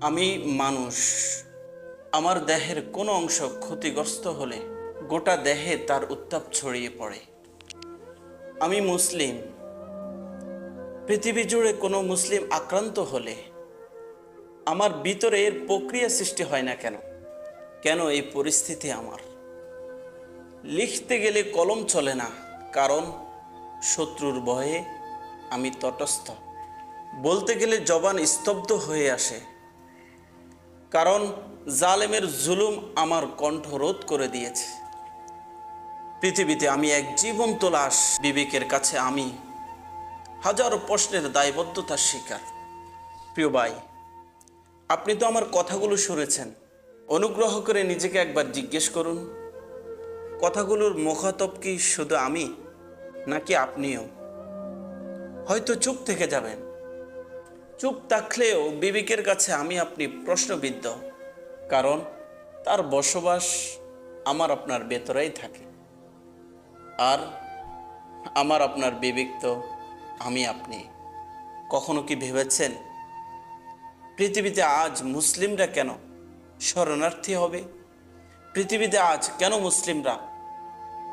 আমি মানুষ। আমার দেহের কোনো অংশ ক্ষতিগ্রস্ত হলে গোটা দেহে তার উত্তাপ ছড়িয়ে পড়ে। আমি মুসলিম। পৃথিবী জুড়ে কোনো মুসলিম আক্রান্ত হলে আমার ভিতরে এর প্রক্রিয়া সৃষ্টি হয় না কেন? কেন এই পরিস্থিতি আমার? লিখতে গেলে কলম চলে না, কারণ শত্রুর ভয়ে আমি তটস্থ। বলতে গেলে জবান স্তব্ধ হয়ে আসে। কারণ জালেমের জুলুম আমার কণ্ঠ রোধ করে দিয়েছে। পৃথিবীতে আমি এক জীবন্ত লাশ বিবেকের কাছে আমি হাজারো প্রশ্নের দায়বদ্ধতার শিকার। প্রিয় ভাই, আপনি তো আমার কথাগুলো শুনেছেন। অনুগ্রহ করে নিজেকে একবার জিজ্ঞেস করুন, কথাগুলোর মুখাতব কি শুধু আমি নাকি আপনিও? হয়তো চুপ থেকে যাবেন। চুপ থাকলেও বিবেকের কাছে আমি আপনি প্রশ্নবিদ্ধ, কারণ তার বসবাস আমার আপনার ভেতরেই থাকে। আর আমার আপনার বিবেক তো আমি আপনি। কখনো কি ভেবেছেন পৃথিবীতে আজ মুসলিমরা কেন শরণার্থী হবে? পৃথিবীতে আজ কেন মুসলিমরা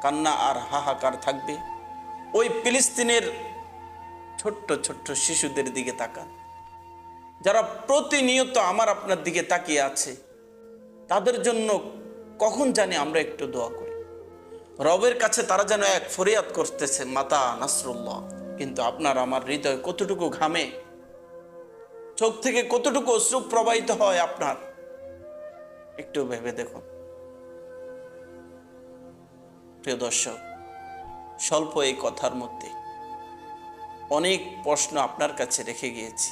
কান্না আর হাহাকার থাকবে? ওই ফিলিস্তিনের ছোট্ট ছোট্ট শিশুদের দিকে তাকান। যারা প্রতিনিয়ত আমার আপনার দিকে তাকিয়ে আছে, তাদের জন্য কখন জানি আমরা একটু দোয়া করি। রবের কাছে তারা যেন এক ফরিয়াদ করতেছে, মাতা নাসরুল্লাহ। কিন্তু আপনার আমার হৃদয় কতটুকু ঘামে, চোখ থেকে কতটুকু অশ্রু প্রবাহিত হয় আপনার, একটু ভেবে দেখুন। প্রিয় দর্শক, স্বল্প এই কথার মধ্যে অনেক প্রশ্ন আপনার কাছে রেখে গিয়েছি।